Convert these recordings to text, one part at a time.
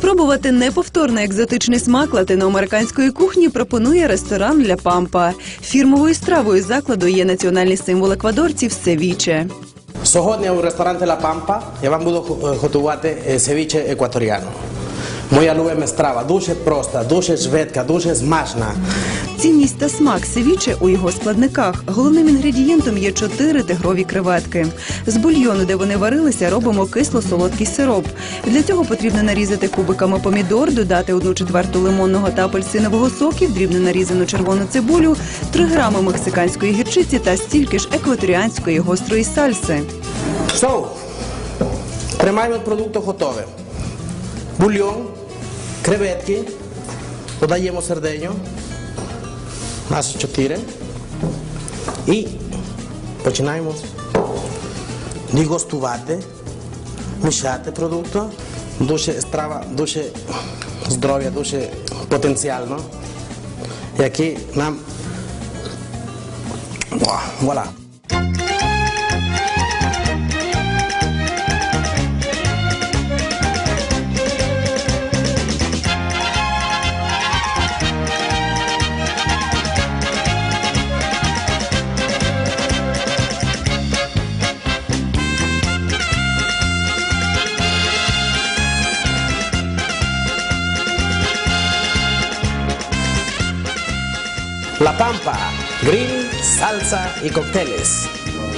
Спробувати неповторний екзотичний смак латиноамериканської кухні пропонує ресторан Ля Пампа. Фірмовою стравою закладу є національний символ еквадорців севіче. Сьогодні у ресторані Ла Пампа я вам буду е, готувати е, севіче екваторіано. Моя любима страва дуже проста, дуже швидка, дуже смачна. Цінність та смак севіче у його складниках. Головним інгредієнтом є чотири тигрові креветки. З бульйону, де вони варилися, робимо кисло-солодкий сироп. Для цього потрібно нарізати кубиками помідор, додати одну четверту лимонного та апельсинового соків, дрібно нарізану червону цибулю, 3 грами мексиканської гірчиці та стільки ж екваторіанської гострої сальси. So, приймаємо продукти готові. Бульйон, Krewetki, podajemy pues serdenio, nasze cztery i zaczynajmy digostować, mieszać produkt, duże strawa, duże zdrowie, pues, duże potencjalno. I aquí nam... Voilà. La Pampa, grill, salsa y cócteles.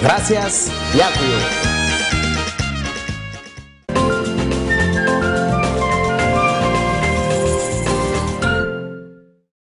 Gracias, Yakuyo.